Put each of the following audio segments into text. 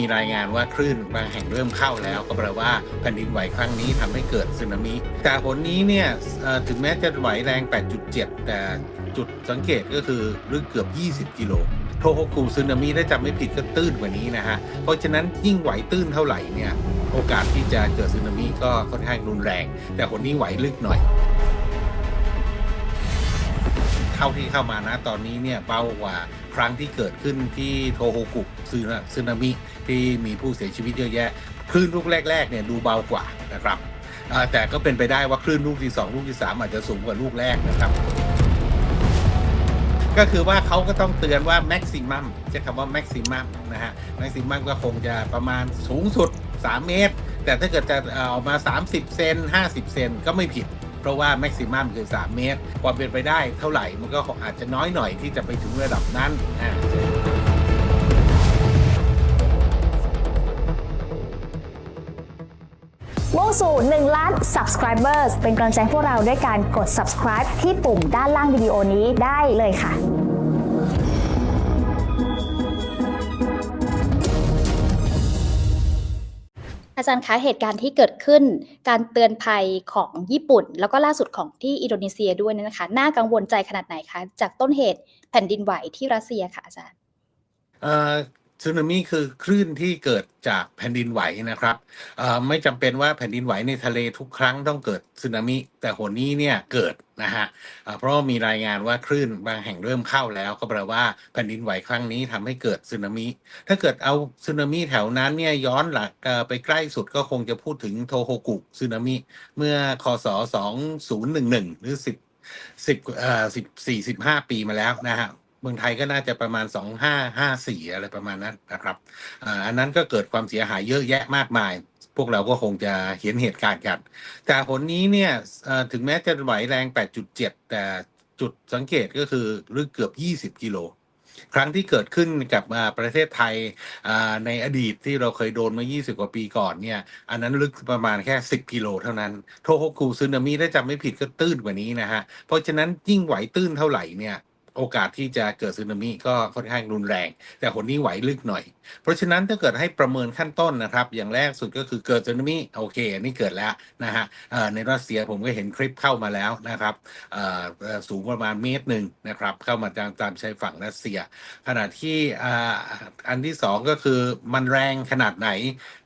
มีรายงานว่าคลื่นบางแห่งเริ่มเข้าแล้ว ก็แปลว่าแผ่นดินไหวครั้งนี้ทำให้เกิดสึนามิแต่ผลนี้เนี่ยถึงแม้จะไหวแรง 8.7 แต่จุดสังเกตก็คือลึกเกือบ 20 กิโลโทโฮกุสึนามิถ้าจำไม่ผิดก็ตื้นกว่านี้นะฮะ เพราะฉะนั้นยิ่งไหวตื้นเท่าไหร่เนี่ย โอกาสที่จะเกิดสึนามิก็ค่อนข้างรุนแรง แต่คนนี้ไหวลึกหน่อย ท่าที่เข้ามานะตอนนี้เนี่ยเบากว่าครั้งที่เกิดขึ้นที่โทโฮกุซึนาสึนามิที่มีผู้เสียชีวิตเยอะแยะคลื่นลูกแรกๆเนี่ยดูเบากว่านะครับแต่ก็เป็นไปได้ว่าคลื่นลูกที่ 2 ลูกที่ 3 อาจจะสูงกว่าลูกแรกนะครับ ก็คือว่าเขาก็ต้องเตือนว่าแม็กซิมัมใช้คำว่าแม็กซิมัมนะฮะแม็กซิมัมก็คงจะประมาณสูงสุด 3 เมตร แต่ถ้าเกิดจะเอาออกมา 30 เซน50 เซนก็ไม่ผิด เพราะว่าแม็กซิมัมคือ 3 เมตร ความเป็นไปได้เท่าไหร่มันก็อาจจะน้อยหน่อยที่จะไปถึงระดับนั้นอ่ามุ่งสู่ 1 ล้าน subscribers เป็นกำลังใจพวกเราด้วยการกด subscribe ที่ปุ่มด้านล่างวิดีโอนี้ได้เลยค่ะ อาจารย์คะเหตุการณ์ที่เกิดขึ้น การเตือนภัยของญี่ปุ่น แล้วก็ล่าสุดของที่อินโดนีเซียด้วยนะคะ น่ากังวลใจขนาดไหนคะ จากต้นเหตุแผ่นดินไหวที่รัสเซียค่ะอาจารย์ สึนามิคือคลื่นที่เกิดจากแผ่นดินไหวนะครับไม่จำเป็นว่าแผ่นดินไหวในทะเลทุกครั้งต้องเกิดสึนามิ แต่หนนี้เนี่ยเกิดนะฮะเพราะมีรายงานว่าคลื่นบางแห่งเริ่มเข้าแล้ว ก็แปลว่าแผ่นดินไหวครั้งนี้ทำให้เกิดสึนามิ ถ้าเกิดเอาสึนามิแถวนั้นเนี่ยย้อนหลักไปใกล้สุดก็คงจะพูดถึงโทโฮกุสึนามิ เมื่อคศ2011 หรือ 10 10เอ่อ10 45ปีมาแล้วนะฮะ เมืองไทยก็น่าจะประมาณ 2554 อะไรประมาณนั้นนะครับอันนั้นก็เกิดความเสียหายเยอะแยะมากมาย พวกเราก็คงจะเห็นเหตุการณ์กัน แต่ผลนี้เนี่ยถึงแม้จะไหวแรง 8.7 แต่จุดสังเกตก็คือลึกเกือบ 20 กิโลครั้งที่เกิดขึ้นกับประเทศไทยในอดีตที่เราเคยโดนมา 20 กว่าปีก่อนเนี่ย อันนั้นลึกประมาณแค่ 10 กิโลเท่านั้น โทโฮกุซึนามิถ้าจำไม่ผิดก็ตื้นกว่านี้นะฮะ เพราะฉะนั้นยิ่งไหวตื้นเท่าไหร่เนี่ย โอกาสที่จะเกิดสึนามิก็ค่อนข้างรุนแรง แต่คนนี้ไหวลึกหน่อย เพราะฉะนั้นถ้าเกิดให้ประเมินขั้นต้นนะครับ อย่างแรกสุดก็คือเกิดสึนามิโอเคอันนี้เกิดแล้วนะฮะในรัสเซียผมก็เห็นคลิปเข้ามาแล้วนะครับสูงประมาณเมตรหนึ่งนะครับ เข้ามาตามตามชายฝั่งรัสเซีย ขณะที่อันที่สองก็คือมันแรงขนาดไหน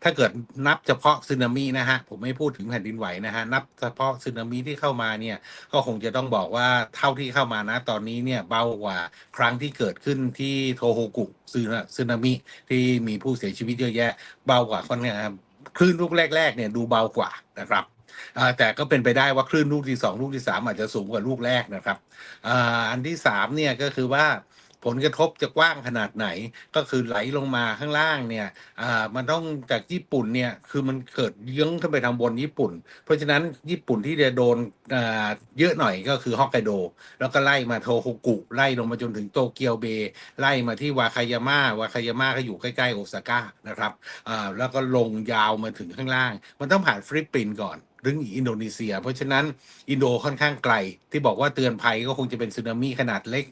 ถ้าเกิดนับเฉพาะสึนามินะฮะผมไม่พูดถึงแผ่นดินไหวนะฮะนับเฉพาะสึนามิที่เข้ามาเนี่ยก็คงจะต้องบอกว่าเท่าที่เข้ามานะตอนนี้เนี่ยบากว่า ครั้งที่เกิดขึ้นที่โทโฮกุซึนาสึนามิที่มีผู้เสียชีวิตเยอะแยะเบากว่าค่อนข้างคลื่นลูกแรกๆเนี่ยดูเบากว่านะครับแต่ก็เป็นไปได้ว่าคลื่นลูกที่สองลูกที่สามอาจจะสูงกว่าลูกแรกนะครับออันที่สามเนี่ยก็คือว่า ผลกระทบจะกว้างขนาดไหน ก็คือไหลลงมาข้างล่างเนี่ยมันต้องจากญี่ปุ่นเนี่ยคือมันเกิดเยื้องขึ้นไปทางบนญี่ปุ่น เพราะฉะนั้นญี่ปุ่นที่จะโดนเยอะหน่อยก็คือฮอกไกโด แล้วก็ไล่มาโทโฮกุไล่ลงมาจนถึงโตเกียวเบย์ไล่มาที่วาคายาม่าวาคายาม่าก็อยู่ใกล้ๆโอซาก้านะครับแล้วก็ลงยาวมาถึงข้างล่าง มันต้องผ่านฟิลิปปินส์ก่อน ถึงอินโดนีเซีย เพราะฉะนั้นอินโดค่อนข้างไกล ที่บอกว่าเตือนภัยก็คงจะเป็นสึนามิขนาดเล็ก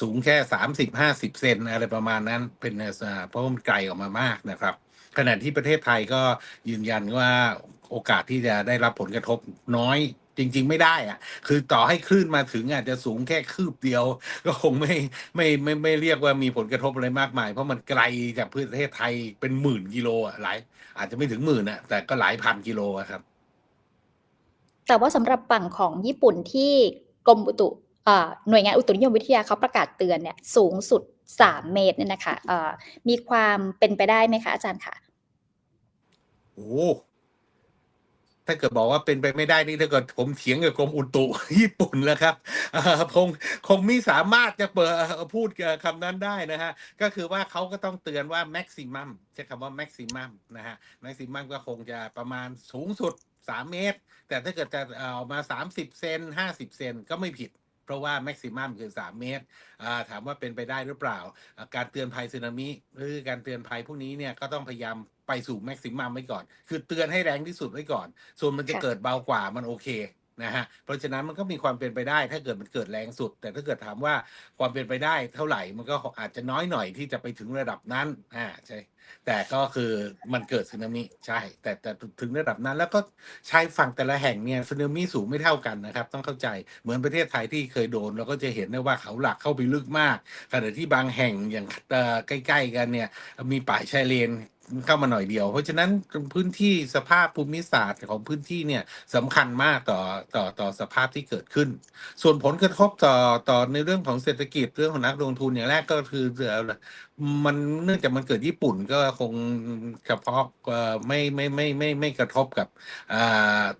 สูงแค่ 30-50 เซนอะไรประมาณนั้นเป็นเพราะมันไกลออกมามากนะครับขณะที่ประเทศไทยก็ยืนยันว่าโอกาสที่จะได้รับผลกระทบน้อยจริง ๆ ไม่ได้อะคือต่อให้คลื่นมาถึงอาจจะสูงแค่คืบเดียว ก็คงไม่ไม่ไม่ไม่เรียกว่ามีผลกระทบอะไรมากมาย เพราะมันไกลจากประเทศไทยเป็นหมื่นกิโลอะหลายอาจจะไม่ถึงหมื่นอะแต่ก็หลายพันกิโลครับ แต่ว่าสำหรับฝั่งของญี่ปุ่นที่กรมอุตุหน่วยงานอุตุนิยมวิทยาเขาประกาศเตือนเนี่ยสูงสุด 3 เมตรเนี่ยนะคะมีความเป็นไปได้ไหมคะอาจารย์คะโอ้ถ้าเกิดบอกว่าเป็นไปไม่ได้นี่ถ้าเกิดผมเถียงกับกรมอุตุญี่ปุ่นแล้วครับคงคงไม่สามารถจะเปิดพูดคำนั้นได้นะฮะก็คือว่าเขาก็ต้องเตือนว่าแม็กซิมัมใช้คำว่าแม็กซิมัมนะฮะแม็กซิมัมก็คงจะประมาณสูงสุด สามเมตร แต่ถ้าเกิดจะเอามสิบเซนห้าสิบเซนก็ไม่ผิด เพราะว่าแม็กซิมัมคือ 3 เมตร ถามว่าเป็นไปได้หรือเปล่า การเตือนภัยสึนามิหรือการเตือนภัยพวกนี้เนี่ยก็ต้องพยายามไปสู่แม็กซิมัมไว้ก่อน คือเตือนให้แรงที่สุดไว้ก่อน ส่วนมันจะค่ะเกิดเบากว่ามันโอเค นะฮะเพราะฉะนั้นมันก็มีความเป็นไปได้ ถ้าเกิดมันเกิดแรงสุด แต่ถ้าเกิดถามว่าความเป็นไปได้เท่าไหร่มันก็อาจจะน้อยหน่อยที่จะไปถึงระดับนั้นอ่าใช่แต่ก็คือมันเกิดสึนามิใช่ แต่แต่ถึงระดับนั้น แล้วก็ชายฝั่งแต่ละแห่งเนี่ยสึนามิสูงไม่เท่ากันนะครับ ต้องเข้าใจเหมือนประเทศไทยที่เคยโดนเราก็จะเห็นได้ว่าเขาหลักเข้าไปลึกมากขณะที่บางแห่งอย่างใกล้ ๆ กันเนี่ยมีป่าชายเลน เข้ามาหน่อยเดียว เพราะฉะนั้นพื้นที่สภาพภูมิศาสตร์ของพื้นที่เนี่ยสำคัญมากต่อต่อต่อสภาพที่เกิดขึ้น ส่วนผลกระทบต่อต่อในเรื่องของเศรษฐกิจเรื่องของนักลงทุนอย่างแรกก็คือเอ่อ มันเนื่องจากมันเกิดญี่ปุ่นก็คงเฉพาะเอ่ไม่ไม่ไม่ไม่ไม่กระทบกับ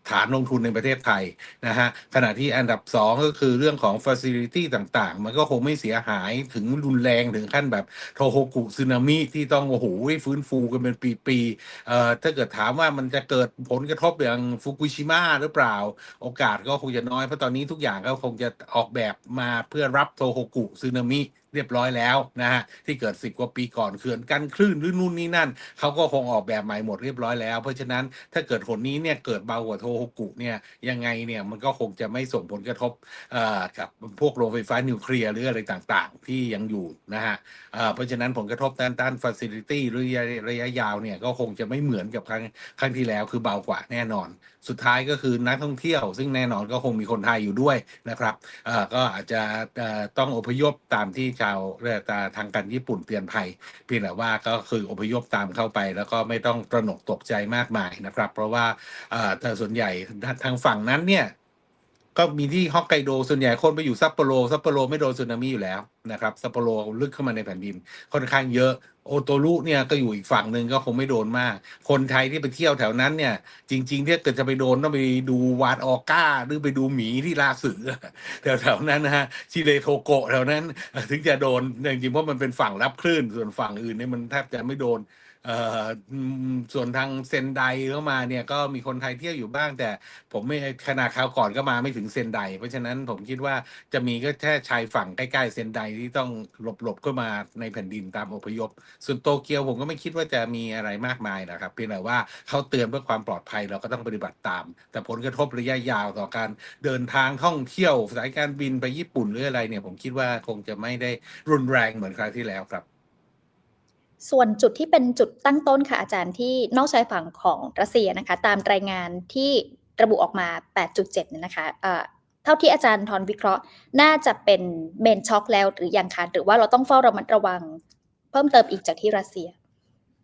ฐานลงทุนในประเทศไทยนะฮะขณะที่อันดับสองก็คือเรื่องของ Facility ต่างๆ มันก็คงไม่เสียหายถึงรุนแรงถึงขั้นแบบโทโฮกุสึนามิที่ต้องโอ้โหฟื้นฟูกันเป็นปีๆถ้าเกิดถามว่ามันจะเกิดผลกระทบอย่างฟุกุชิมะหรือเปล่า โอกาสก็คงจะน้อยเพราะตอนนี้ทุกอย่างก็คงจะออกแบบมาเพื่อรับโทโฮกุสึนามิเรียบร้อยแล้วนะฮะที่เกิดสิบกว่าปีก่อนเขื่อนกันคลื่นหรือนู่นนี่นั่นเขาก็คงออกแบบใหม่หมดเรียบร้อยแล้ว เพราะฉะนั้นถ้าเกิดผลนี้เนี่ยเกิดเบากว่าโทโฮกุเนี่ยยังไงเนี่ยมันก็คงจะไม่ส่งผลกระทบเอ่อกับพวกโรงไฟฟ้านิวเคลียร์หรืออะไรต่างๆ ที่ยังอยู่นะฮะเพราะฉะนั้นผลกระทบด้านด้านฟ a ซิลิตี้ระยะระยะยาวเนี่ยก็คงจะไม่เหมือนกับครั้งครั้งที่แล้วคือเบากว่าแน่นอน สุดท้ายก็คือนักท่องเที่ยว ซึ่งแน่นอนก็คงมีคนไทยอยู่ด้วยนะครับเออก็อาจจะต้องอพยพตามที่ชาวเรือทางการญี่ปุ่นเตือนภัยเพียงแต่ว่าก็คืออพยพตามเข้าไป แล้วก็ไม่ต้องตระหนกตกใจมากมายนะครับ เพราะว่าแต่ส่วนใหญ่ทางฝั่งนั้นเนี่ย ก็มีที่ฮอกไกโดส่วนใหญ่คนไปอยู่ซัปโปโรซัปโปโรไม่โดนสึนามิอยู่แล้วนะครับซัปโปโรลึกเข้ามาในแผ่นดิน ค่อนข้างเยอะโอโตรุเนี่ยก็อยู่อีกฝั่งหนึ่งก็คงไม่โดนมาก คนไทยที่ไปเที่ยวแถวนั้นเนี่ย จริง ๆ ที่เกิดจะไปโดนต้องไปดูวานออก้า หรือไปดูหมีที่ลาสือแถวๆนั้นนะฮะชิเลโทโกะแถวนั้น ถึงจะโดนจริงๆเพราะมันเป็นฝั่งรับคลื่นส่วนฝั่งอื่นเนี่ยมันแทบจะไม่โดน ส่วนทางเซนไดเข้ามาเนี่ยก็มีคนไทยเที่ยวอยู่บ้าง แต่ผมไม่ขนาดคราวก่อนก็มาไม่ถึงเซนได เพราะฉะนั้นผมคิดว่าจะมีก็แค่ชายฝั่งใกล้ๆเซนไดที่ต้องหลบๆเข้ามาในแผ่นดินตามอพยพ ส่วนโตเกียวผมก็ไม่คิดว่าจะมีอะไรมากมายนะครับเพียงแต่ว่าเขาเตือนเพื่อความปลอดภัยเราก็ต้องปฏิบัติตาม แต่ผลกระทบระยะยาวต่อการเดินทางท่องเที่ยวสายการบินไปญี่ปุ่นหรืออะไรเนี่ยผมคิดว่าคงจะไม่ได้รุนแรงเหมือนครั้งที่แล้วครับ ส่วนจุดที่เป็นจุดตั้งต้นค่ะอาจารย์ที่นอกชายฝั่งของรัสเซียนะคะ ตามรายงานที่ระบุออกมา 8.7เนี่ยนะคะเท่าที่อาจารย์ทอนวิเคราะห์ น่าจะเป็นเมนช็อคแล้วหรือยังคะหรือว่าเราต้องเฝ้าระมัดระวัง เพิ่มเติมอีกจากที่รัสเซีย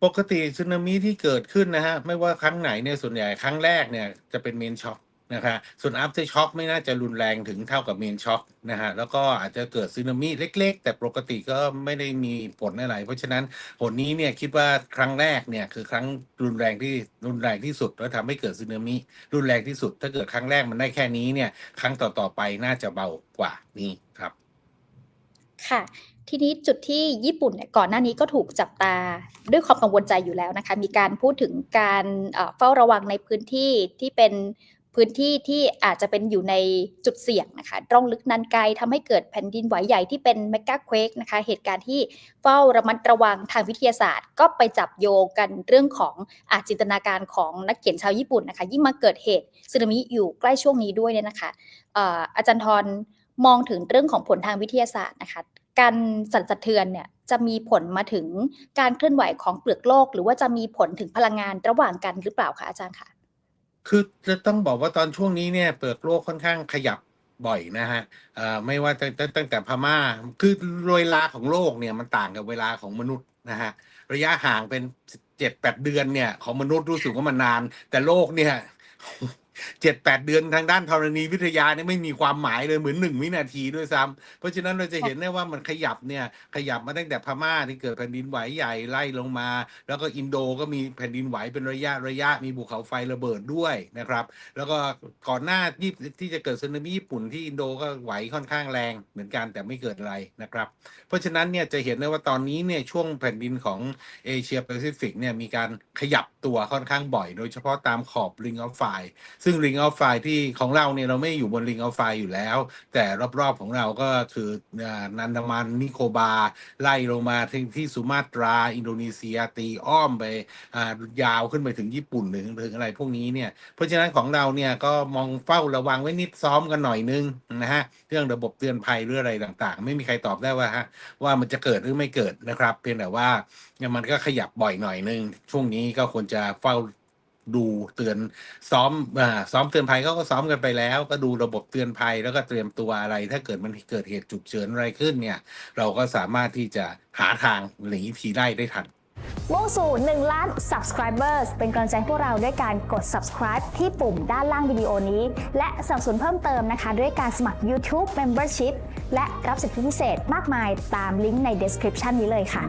ปกติสึนามิที่เกิดขึ้นนะฮะไม่ว่าครั้งไหนเนี่ยส่วนใหญ่ครั้งแรกเนี่ยจะเป็นเมนช็อค นะคะส่วน after shock ไม่น่าจะรุนแรงถึงเท่ากับเมนช็อคนะฮะแล้วก็อาจจะเกิดสึนามิเล็ก ๆ แต่ปกติก็ไม่ได้มีผลอะไร เพราะฉะนั้นผลนี้เนี่ยคิดว่าครั้งแรกเนี่ยคือครั้งรุนแรงที่รุนแรงที่สุดแล้วทำให้เกิดสึนามิรุนแรงที่สุด ถ้าเกิดครั้งแรกมันได้แค่นี้เนี่ยครั้งต่อๆไปน่าจะเบากว่านี้ครับ ค่ะทีนี้จุดที่ญี่ปุ่นเนี่ยก่อนหน้านี้ก็ถูกจับตาด้วยความกังวลใจอยู่แล้วนะคะ มีการพูดถึงการเฝ้าระวังในพื้นที่ที่เป็น พื้นที่ที่อาจจะเป็นอยู่ในจุดเสี่ยงนะคะร่องลึกนันไกลทำให้เกิดแผ่นดินไหวใหญ่ที่เป็นเมกะเควกนะคะเหตุการณ์ที่เฝ้าระมัดระวังทางวิทยาศาสตร์ ก็ไปจับโยงกันเรื่องของอาจินตนาการของนักเขียนชาวญี่ปุ่นนะคะยิ่งมาเกิดเหตุสึนามิอยู่ใกล้ช่วงนี้ด้วยเนี่ยนะคะเอ่ออาจารย์ทรมองถึงเรื่องของผลทางวิทยาศาสตร์นะคะการสั่นสะเทือนเนี่ยจะมีผลมาถึงการเคลื่อนไหวของเปลือกโลก หรือว่าจะมีผลถึงพลังงานระหว่างกันหรือเปล่าคะอาจารย์คะ คือจะต้องบอกว่าตอนช่วงนี้เนี่ยเปลือกโลกค่อนข้างขยับบ่อยนะฮะไม่ว่าตั้งตั้งตั้งแต่พม่า คือเวลาของโลกเนี่ยมันต่างกับเวลาของมนุษย์นะฮะระยะห่างเป็นเจ็ดแปดเดือนเนี่ย ของมนุษย์รู้สึกว่ามันนาน แต่โลกเนี่ย เจ็ดแปดเดือนทางด้านธรณีวิทยาเนี่ยไม่มีความหมายเลยเหมือนหนึ่งวินาทีด้วยซ้ำเพราะฉะนั้นเราจะเห็นได้ว่ามันขยับเนี่ยขยับมาตั้งแต่พม่าที่เกิดแผ่นดินไหวใหญ่ไล่ลงมา แล้วก็อินโดก็มีแผ่นดินไหวเป็นระยะระยะมีภูเขาไฟระเบิดด้วยนะครับ แล้วก็ก่อนหน้าที่ที่จะเกิดสึนามิญี่ปุ่นที่อินโดก็ไหวค่อนข้างแรงเหมือนกันแต่ไม่เกิดอะไรนะครับ เพราะฉะนั้นเนี่ยจะเห็นได้ว่าตอนนี้เนี่ยช่วงแผ่นดินของเอเชียแปซิฟิกเนี่ยมีการขยับตัวค่อนข้างบ่อย โดยเฉพาะตามขอบ Ring of Fire ซึ่ง Ring of Fire ที่ของเราเนี่ยเราไม่อยู่บน Ring of Fire อยู่แล้ว แต่รอบๆของเราก็คือนันดามันนิโคบา ไล่ลงมาที่ที่สุมาตรา อินโดนีเซียตีอ้อมไปยาวขึ้นไปถึงญี่ปุ่นถึงถึงอะไรพวกนี้เนี่ย เพราะฉะนั้นของเราเนี่ยก็มองเฝ้าระวังไว้นิดซ้อมกันหน่อยนึงนะฮะเรื่องระบบเตือนภัยหรืออะไรต่างๆ ไม่มีใครตอบได้ว่าฮะว่ามันจะเกิดหรือไม่เกิดนะครับ เพียงแต่ว่าเนี่ยมันก็ขยับบ่อยหน่อยนึงช่วงนี้ก็ควรจะเฝ้า ดูเตือนซ้อมอ่าซ้อมเตือนภัยเขาก็ซ้อมกันไปแล้ว ก็ดูระบบเตือนภัยแล้วก็เตรียมตัวอะไร ถ้าเกิดมันเกิดเหตุฉุกเฉินอะไรขึ้นเนี่ย เราก็สามารถที่จะหาทางหนีทีไล่ได้ทันมุ่งสู่ 1 ล้าน subscribers เป็นกำลังใจให้พวกเราด้วยการกด subscribe ที่ปุ่มด้านล่างวิดีโอนี้ และสนับสนุนเพิ่มเติมนะคะ ด้วยการสมัคร YouTube Membership และรับสิทธิพิเศษมากมายตามลิงก์ใน description นี้เลยค่ะ